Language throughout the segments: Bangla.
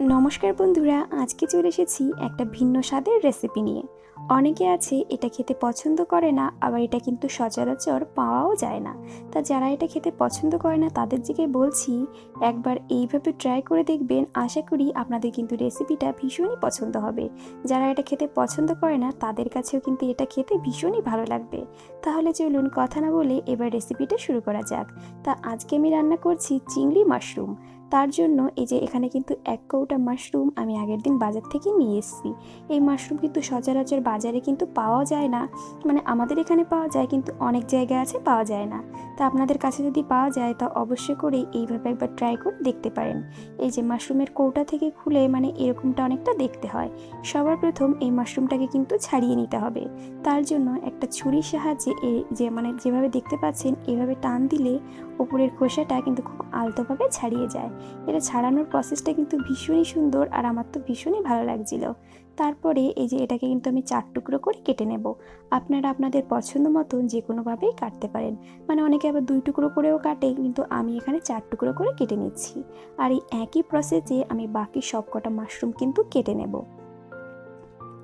নমস্কার বন্ধুরা, আজকে চলে এসেছি একটা ভিন্ন স্বাদের রেসিপি নিয়ে। অনেকে আছে এটা খেতে পছন্দ করে না, আবার এটা কিন্তু সচরাচর পাওয়াও যায় না। তা যারা এটা খেতে পছন্দ করে না, তাদের দিকে বলছি, একবার এইভাবে ট্রাই করে দেখবেন, আশা করি আপনাদের কিন্তু রেসিপিটা ভীষণই পছন্দ হবে। যারা এটা খেতে পছন্দ করে না, তাদের কাছেও কিন্তু এটা খেতে ভীষণই ভালো লাগবে। তাহলে চলুন কথা না বলে এবার রেসিপিটা শুরু করা যাক। তা আজকে আমি রান্না করছি চিংড়ি মাশরুম। তার জন্য এই যে এখানে কিন্তু এক কৌটা মাশরুম আমি আগের দিন বাজার থেকে নিয়ে এসেছি। এই মাশরুম কিন্তু সচরাচর বাজারে কিন্তু পাওয়া যায় না। মানে আমাদের এখানে পাওয়া যায় কিন্তু অনেক জায়গায় আছে পাওয়া যায় না। তা আপনাদের কাছে যদি পাওয়া যায় তা অবশ্যই করে এইভাবে একবার ট্রাই করে দেখতে পারেন। এই যে মাশরুমের কৌটা থেকে খুলে মানে এরকমটা অনেকটা দেখতে হয়। সবার প্রথম এই মাশরুমটাকে কিন্তু ছাড়িয়ে নিতে হবে। তার জন্য একটা ছুরির সাহায্যে এই যে মানে যেভাবে দেখতে পাচ্ছেন এভাবে টান দিলে উপরের খোসাটা কিন্তু খুব আলতোভাবে ছাড়িয়ে যায়। এটা ছাড়ানোর প্রসেসটা কিন্তু ভীষণই সুন্দর আর আমার তো ভীষণই ভালো লাগছিল। তারপরে এই যে এটাকে কিন্তু আমি চার টুকরো করে কেটে নেব। আপনারা আপনাদের পছন্দ মতন যে কোনোভাবেই কাটতে পারেন। মানে অনেকে আবার দুই টুকরো করেও কাটে, কিন্তু আমি এখানে চার টুকরো করে কেটে নিচ্ছি। আর এই একই প্রসেসে আমি বাকি সব কটা মাশরুম কিন্তু কেটে নেব।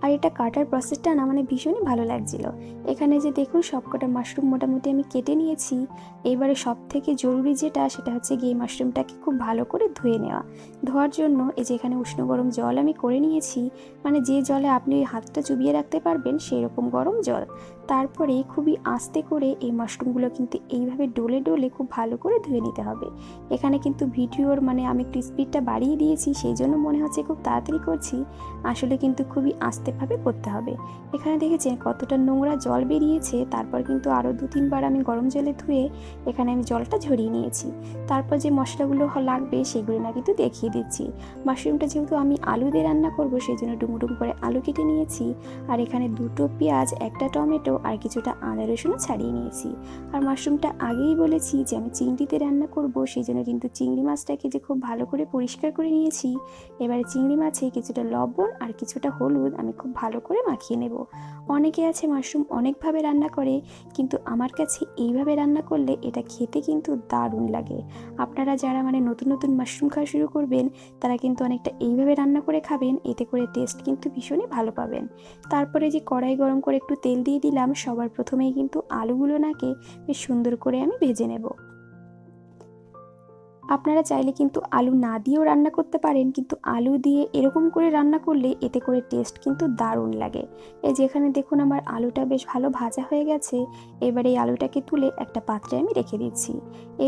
আর এটা কাটার প্রসেসটা না মানে ভীষণই ভালো লাগছিল। এখানে যে দেখুন সবকটা মাশরুম মোটামুটি আমি কেটে নিয়েছি। এবারে সব থেকে জরুরি যেটা সেটা হচ্ছে গিয়ে মাশরুমটাকে খুব ভালো করে ধুয়ে নেওয়া। ধোয়ার জন্য এই যে এখানে উষ্ণ গরম জল আমি করে নিয়েছি মানে যে জলে আপনি হাতটা চুবিয়ে রাখতে পারবেন সেই রকম গরম জল। তারপরে খুবই আস্তে করে এই মাশরুমগুলো কিন্তু এইভাবে ডলে ডলে খুব ভালো করে ধুয়ে নিতে হবে। এখানে কিন্তু ভিডিওর মানে আমি একটু স্পিডটা বাড়িয়ে দিয়েছি, সেই জন্য মনে হচ্ছে খুব তাড়াতাড়ি করছি। আসলে কিন্তু খুবই আস্তেভাবে করতে হবে। এখানে দেখেছেন কতটা নোংরা জল বেরিয়েছে, তারপর কিন্তু আরও দু তিনবার আমি গরম জলে ধুয়ে এখানে আমি জলটা ঝরিয়ে নিয়েছি। তারপর যে মশলাগুলো লাগবে সেগুলো না কিন্তু দেখিয়ে দিচ্ছি। মাশরুমটা যেহেতু আমি আলু দিয়ে রান্না করব সেই জন্য ডুমো ডুমো করে আলু কেটে নিয়েছি। আর এখানে দুটো পেঁয়াজ, একটা টমেটো আর কিছুটা আদা রসুনও ছাড়িয়ে নিয়েছি। আর মাশরুমটা আগেই বলেছি যে আমি চিংড়িতে রান্না করব সেই জন্য কিন্তু চিংড়ি মাছটাকে যে খুব ভালো করে পরিষ্কার করে নিয়েছি। এবারে চিংড়ি মাছে কিছুটা লবণ আর কিছুটা হলুদ আমি খুব ভালো করে মাখিয়ে নেব। অনেকে আছে মাশরুম অনেকভাবে রান্না করে, কিন্তু আমার কাছে এইভাবে রান্না করলে এটা খেতে কিন্তু দারুণ লাগে। আপনারা যারা মানে নতুন নতুন মাশরুম খাওয়া শুরু করবেন, তারা কিন্তু অনেকটা এইভাবে রান্না করে খাবেন, এতে করে টেস্ট কিন্তু ভীষণই ভালো পাবেন। তারপরে যে কড়াই গরম করে একটু তেল দিয়ে দিলাম, সবার প্রথমেই কিন্তু আলুগুলো নাকে বেশ সুন্দর করে আমি ভেজে নেব। আপনারা চাইলে কিন্তু আলু না দিয়েও রান্না করতে পারেন, কিন্তু আলু দিয়ে এরকম করে রান্না করলে এতে করে টেস্ট কিন্তু দারুণ লাগে। এই যেখানে দেখুন আমার আলুটা বেশ ভালো ভাজা হয়ে গেছে, এবারে এই আলুটাকে তুলে একটা পাত্রে আমি রেখে দিচ্ছি।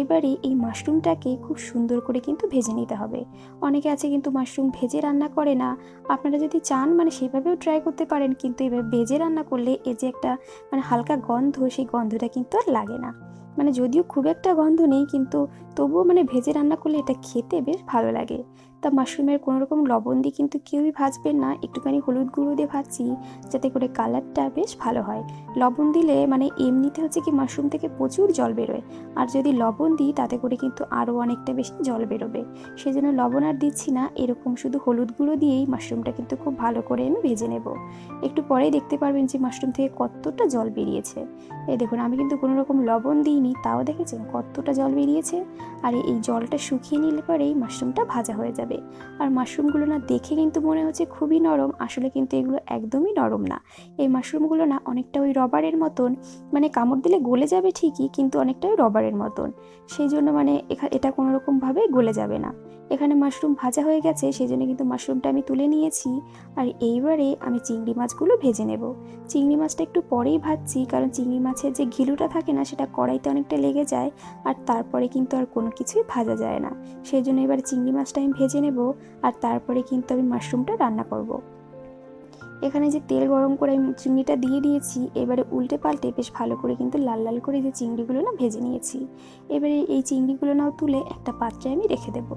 এবারে এই মাশরুমটাকে খুব সুন্দর করে কিন্তু ভেজে নিতে হবে। অনেকে আছে কিন্তু মাশরুম ভেজে রান্না করে না, আপনারা যদি চান মানে সেভাবেও ট্রাই করতে পারেন, কিন্তু এবার ভেজে রান্না করলে এই যে একটা মানে হালকা গন্ধ, সেই গন্ধটা কিন্তু আর লাগে না। মানে যদিও খুব একটা গন্ধ নেই, কিন্তু তবুও মানে ভেজে রান্না করলে এটা খেতে বেশ ভালো লাগে। তা মাশরুমের কোনো রকম লবণ দিয়ে কিন্তু কেউই ভাজবেন না। একটুখানি হলুদ গুঁড়ো দিয়ে ভাজছি, যাতে করে কালারটা বেশ ভালো হয়। লবণ দিলে মানে এমনিতে হচ্ছে কি মাশরুম থেকে প্রচুর জল বেরোয়। আর যদি লবণ দিই, তাতে করে কিন্তু আরও অনেকটা বেশি জল বেরোবে। সেই জন্য লবণ আর দিচ্ছি না, এরকম শুধু হলুদ গুঁড়ো দিয়েই মাশরুমটা কিন্তু খুব ভালো করে আমি ভেজে নেব। একটু পরেই দেখতে পারবেন যে মাশরুম থেকে কতটা জল বেরিয়েছে। এই দেখুন, আমি কিন্তু কোনো রকম লবণ দিইনি, তাও দেখেছেন কতটা জল বেরিয়েছে। আর এই জলটা শুকিয়ে নিলে পরেই মাশরুমটা ভাজা হয়ে যাবে। আর মাশরুমগুলো না দেখে কিন্তু মনে হচ্ছে খুবই নরম, আসলে কিন্তু এগুলো একদমই নরম না। এই মাশরুমগুলো না অনেকটা ওই রবারের মতন মানে কামড় দিলে গলে যাবে ঠিকই, কিন্তু অনেকটা ওই রবারের মতন। সেই জন্য মানে এটা কোনোরকমভাবে গলে যাবে না। এখানে মাশরুম ভাজা হয়ে গেছে সেই জন্য কিন্তু মাশরুমটা আমি তুলে নিয়েছি। আর এইবারে আমি চিংড়ি মাছগুলো ভেজে নেব। চিংড়ি মাছটা একটু পরেই ভাজছি, কারণ চিংড়ি মাছের যে ঘিলুটা থাকে না, সেটা কড়াইতে অনেকটা লেগে যায়, আর তারপরে কিন্তু আর কোনো কিছুই ভাজা যায় না। সেই জন্য এবার চিংড়ি মাছটা আমি ভেজে নেব, আর তারপরে কিন্তু আমি মাশরুমটা রান্না করব। এখানে যে তেল গরম করে আমি চিংড়িটা দিয়ে দিয়েছি, এবারে উল্টে পাল্টে বেশ ভালো করে কিন্তু লাল লাল করে যে চিংড়িগুলো না ভেজে নিয়েছি, এবারে এই চিংড়িগুলো নাও তুলে একটা পাত্রে আমি রেখে দেব।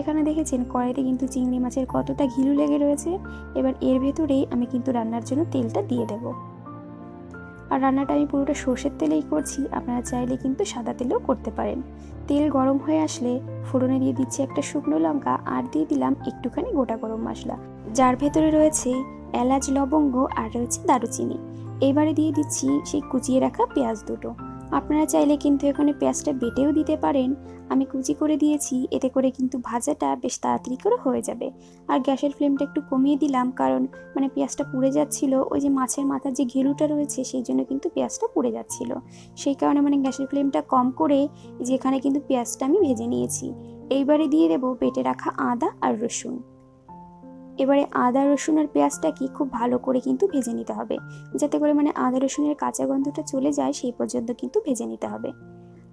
এখানে দেখেছেন কড়াইতে কিন্তু চিংড়ি মাছের কতটা ঘিলু লেগে রয়েছে, এবার এর ভেতরেই আমি কিন্তু রান্নার জন্য তেলটা দিয়ে দেবো। আর রান্নাটা আমি পুরোটা সর্ষের তেলেই করছি, আপনারা চাইলে কিন্তু সাদা তেলেও করতে পারেন। তেল গরম হয়ে আসলে ফোড়নে দিয়ে দিচ্ছি একটা শুকনো লঙ্কা আর দিয়ে দিলাম একটুখানি গোটা গরম মশলা। যার ভেতরে রয়েছে এলাচ, লবঙ্গ আর রয়েছে দারুচিনি। এবারে দিয়ে দিচ্ছি সেই কুচিয়ে রাখা পেঁয়াজ দুটো। আপনারা চাইলে কিন্তু এখানে পেঁয়াজটা বেটেও দিতে পারেন। আমি কুচি করে দিয়েছি, এতে করে কিন্তু ভাজাটা বেশ তাড়াতাড়ি করে হয়ে যাবে। আর গ্যাসের ফ্লেমটা একটু কমিয়ে দিলাম, কারণ মানে পেঁয়াজটা পুড়ে যাচ্ছিল, ওই যে মাছের মাথার যে ঘেরুটা রয়েছে, সেই জন্য কিন্তু পেঁয়াজটা পুড়ে যাচ্ছিল। সেই কারণে মানে গ্যাসের ফ্লেমটা কম করে যেখানে কিন্তু পেঁয়াজটা আমি ভেজে নিয়েছি। এইবারে দিয়ে দেবো বেটে রাখা আদা আর রসুন। এবারে আদা, রসুন আর পেঁয়াজটাকে খুব ভালো করে কিন্তু ভেজে নিতে হবে। যাতে করে মানে আদা, রসুনের কাঁচা গন্ধটা চলে যায়, সেই পর্যন্ত কিন্তু ভেজে নিতে হবে।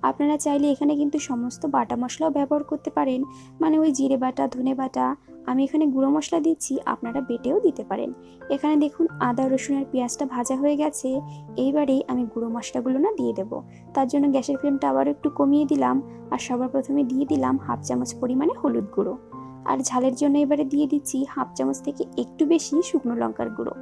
আপনারা চাইলে এখানে কিন্তু সমস্ত বাটা মশলাও ব্যবহার করতে পারেন। মানে ওই জিরে বাটা, ধনে বাটা, আমি এখানে গুঁড়ো মশলা দিচ্ছি, আপনারা বেটেও দিতে পারেন। এখানে দেখুন আদা, রসুন আর পেঁয়াজটা ভাজা হয়ে গেছে। এইবারেই আমি গুঁড়ো মশলাগুলো না দিয়ে দেবো। তার জন্য গ্যাসের ফ্লেমটা আবারও একটু কমিয়ে দিলাম। আর সবার প্রথমে দিয়ে দিলাম হাফ চামচ পরিমাণে হলুদ গুঁড়ো। আর ঝালের জন্য এবারে দিয়ে দিচ্ছি হাফ চামচ থেকে একটু বেশি শুকনো লঙ্কার গুঁড়ো।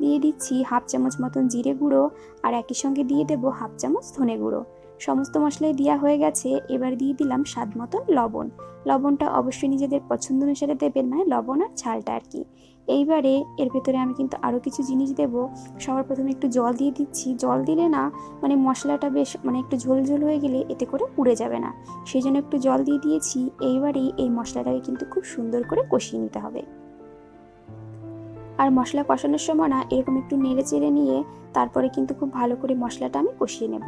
দিয়ে দিচ্ছি হাফ চামচ মতন জিরে গুঁড়ো আর একই সঙ্গে দিয়ে দেবো হাফ চামচ ধনে গুঁড়ো। সমস্ত মশলাই দেওয়া হয়ে গেছে, এবার দিয়ে দিলাম স্বাদ মতন লবণ। লবণটা অবশ্যই নিজেদের পছন্দ অনুসারে দেবেন মানে লবণ আর ঝালটা আর কি। এইবারে এর ভেতরে আমি কিন্তু আরও কিছু জিনিস দেব। সবার প্রথমে একটু জল দিয়ে দিচ্ছি। জল দিলে না মানে মশলাটা বেশ মানে একটু ঝোল ঝোল হয়ে গেলে এতে করে পুড়ে যাবে না। সেই জন্য একটু জল দিয়ে দিয়েছি। এইবারেই এই মশলাটাকে কিন্তু খুব সুন্দর করে কষিয়ে নিতে হবে। আর মশলা কষানোর সময় না এরকম একটু নেড়ে চেড়ে নিয়ে তারপরে কিন্তু খুব ভালো করে মশলাটা আমি কষিয়ে নেব।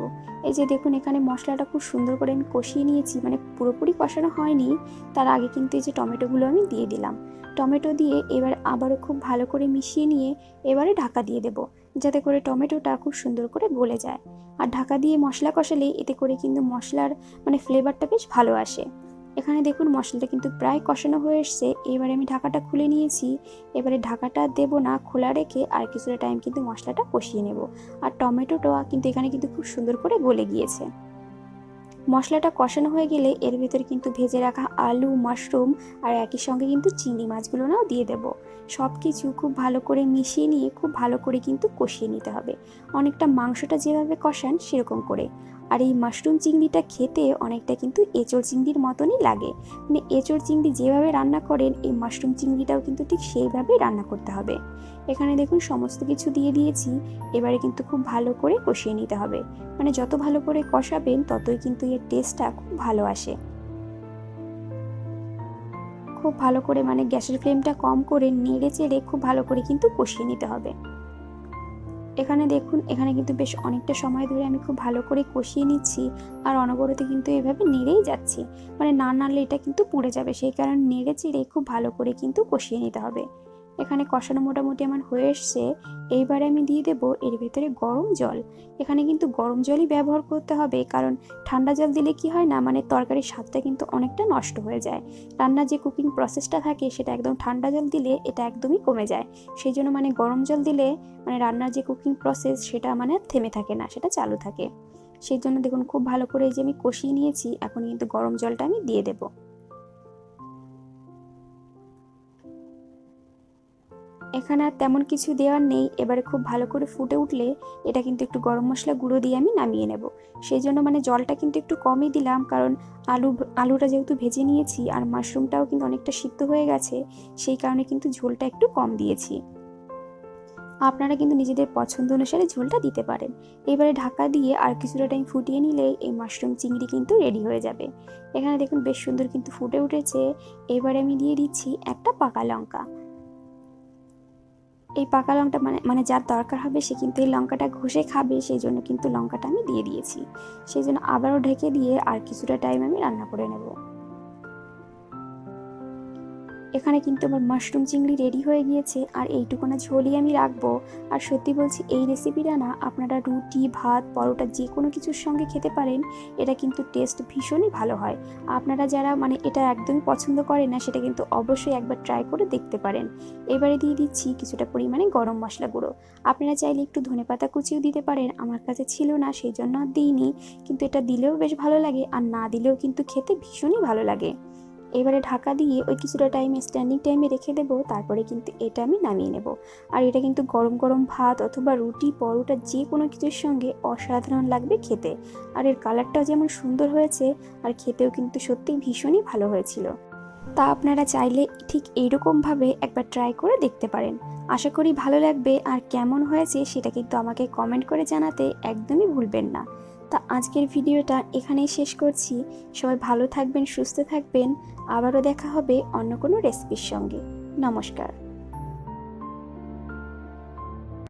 এই যে দেখুন এখানে মশলাটা খুব সুন্দর করে আমি কষিয়ে নিয়েছি মানে পুরোপুরি কষানো হয়নি, তার আগে কিন্তু এই যে টমেটোগুলো আমি দিয়ে দিলাম। টমেটো দিয়ে এবার আবারও খুব ভালো করে মিশিয়ে নিয়ে এবারে ঢাকা দিয়ে দেব, যাতে করে টমেটোটা খুব সুন্দর করে গলে যায়। আর ঢাকা দিয়ে মশলা কষালে এতে করে কিন্তু মশলার মানে ফ্লেভারটা বেশ ভালো আসে। এখানে দেখুন মশলাটা কিন্তু প্রায় কষানো হয়ে এসছে। এবারে আমি ঢাকাটা খুলে নিয়েছি। এবারে ঢাকাটা দেব না, খোলা রেখে আর কিছুটা টাইম কিন্তু মশলাটা কষিয়ে নেব। আর টমেটোটা কিন্তু এখানে কিন্তু খুব সুন্দর করে গলে গিয়েছে। মশলাটা কষানো হয়ে গেলে এর ভিতরে কিন্তু ভেজে রাখা আলু, মাশরুম আর একই সঙ্গে কিন্তু চিংড়ি মাছগুলো নাও দিয়ে দেব। সব কিছু খুব ভালো করে মিশিয়ে নিয়ে খুব ভালো করে কিন্তু কষিয়ে নিতে হবে। অনেকটা মাংসটা যেভাবে কষান সেরকম করে। আর এই মাশরুম চিংড়িটা খেতে অনেকটা কিন্তু এঁচড় চিংড়ির মতনই লাগে। মানে এঁচড় চিংড়ি যেভাবে রান্না করেন, এই মাশরুম চিংড়িটাও কিন্তু ঠিক সেইভাবেই রান্না করতে হবে। এখানে দেখুন সমস্ত কিছু দিয়ে দিয়েছি, এবারে কিন্তু খুব ভালো করে কষিয়ে নিতে হবে। মানে যত ভালো করে কষাবেন, ততই কিন্তু এর টেস্টটা খুব ভালো আসে। খুব ভালো করে মানে গ্যাসের ফ্লেমটা কম করে নেড়ে চেড়ে খুব ভালো করে কিন্তু কষিয়ে নিতে হবে। এখানে দেখুন, এখানে কিন্তু বেশ অনেকটা সময় ধরে আমি খুব ভালো করে কষিয়ে নিচ্ছি আর অনবরত কিন্তু এভাবে নেড়েই যাচ্ছি। মানে না নাড়লে এটা কিন্তু পুড়ে যাবে। সেই কারণে নেড়ে চেড়ে খুব ভালো করে কিন্তু কষিয়ে নিতে হবে। এখানে কষানো মোটামুটি আমার হয়ে এসছে। এইবারে আমি দিয়ে দেব এর ভেতরে গরম জল। এখানে কিন্তু গরম জলই ব্যবহার করতে হবে, কারণ ঠান্ডা জল দিলে কি হয় না মানে তরকারির স্বাদটা কিন্তু অনেকটা নষ্ট হয়ে যায়। রান্নার যে কুকিং প্রসেসটা থাকে, সেটা একদম ঠান্ডা জল দিলে এটা একদমই কমে যায়। সেই জন্য মানে গরম জল দিলে মানে রান্নার যে কুকিং প্রসেস সেটা মানে থেমে থাকে না, সেটা চালু থাকে। সেই জন্য দেখুন, খুব ভালো করে যে আমি কষিয়ে নিয়েছি, এখন কিন্তু গরম জলটা আমি দিয়ে দেবো। এখানে আর তেমন কিছু দেওয়ার নেই। এবারে খুব ভালো করে ফুটে উঠলে এটা কিন্তু একটু গরম মশলা গুঁড়ো দিয়ে আমি নামিয়ে নেব। সেই জন্য মানে জলটা কিন্তু একটু কমই দিলাম, কারণ আলু আলুটা যেহেতু ভেজে নিয়েছি আর মাশরুমটাও কিন্তু অনেকটা সিদ্ধ হয়ে গেছে, সেই কারণে কিন্তু ঝোলটা একটু কম দিয়েছি। আপনারা কিন্তু নিজেদের পছন্দ অনুসারে ঝোলটা দিতে পারেন। এবারে ঢাকা দিয়ে আর কিছুটা টাইম ফুটিয়ে নিলে এই মাশরুম চিংড়ি কিন্তু রেডি হয়ে যাবে। এখানে দেখুন বেশ সুন্দর কিন্তু ফুটে উঠেছে। এবারে আমি দিয়ে দিচ্ছি একটা পাকা লঙ্কা। এই পাকা লঙ্কা মানে মানে যার দরকার হবে সে কিন্তু এই লঙ্কাটা ঘষে খাবে, সেই জন্য কিন্তু লঙ্কাটা আমি দিয়ে দিয়েছি। সেই জন্য আবারও ঢেকে দিয়ে আর কিছুটা টাইম আমি রান্না করে নেব। এখানে কিন্তু আমার মাশরুম চিংড়ি রেডি হয়ে গিয়েছে আর এইটুকুনা ঝোলই আমি রাখব। আর সত্যি বলছি, এই রেসিপিটা না আপনারা রুটি, ভাত, পরোটা যে কোনো কিছুর সঙ্গে খেতে পারেন, এটা কিন্তু টেস্ট ভীষণই ভালো হয়। আপনারা যারা মানে এটা একদমই পছন্দ করেন না, সেটা কিন্তু অবশ্যই একবার ট্রাই করে দেখতে পারেন। এবারে দিয়ে দিচ্ছি কিছুটা পরিমাণে গরম মশলা গুঁড়ো। আপনারা চাইলে একটু ধনেপাতা কুচিও দিতে পারেন, আমার কাছে ছিল না, সেই জন্য দিইনি। কিন্তু এটা দিলেও বেশ ভালো লাগে, আর না দিলেও কিন্তু খেতে ভীষণই ভালো লাগে। এবারে ঢাকা দিয়ে ওই কিছুটা টাইমে স্ট্যান্ডিং টাইমে রেখে দেবো, তারপরে কিন্তু এটা আমি নামিয়ে নেব। আর এটা কিন্তু গরম গরম ভাত অথবা রুটি, পরোটা যে কোনো কিছুর সঙ্গে অসাধারণ লাগবে খেতে। আর এর কালারটাও যেমন সুন্দর হয়েছে, আর খেতেও কিন্তু সত্যি ভীষণই ভালো হয়েছিল। তা আপনারা চাইলে ঠিক এইরকমভাবে একবার ট্রাই করে দেখতে পারেন। আশা করি ভালো লাগবে, আর কেমন হয়েছে সেটা কিন্তু আমাকে কমেন্ট করে জানাতে একদমই ভুলবেন না। তা আজকের ভিডিওটা এখানেই শেষ করছি। সবাই ভালো থাকবেন, সুস্থ থাকবেন। আবারও দেখা হবে অন্য কোনো রেসিপির সঙ্গে। নমস্কার।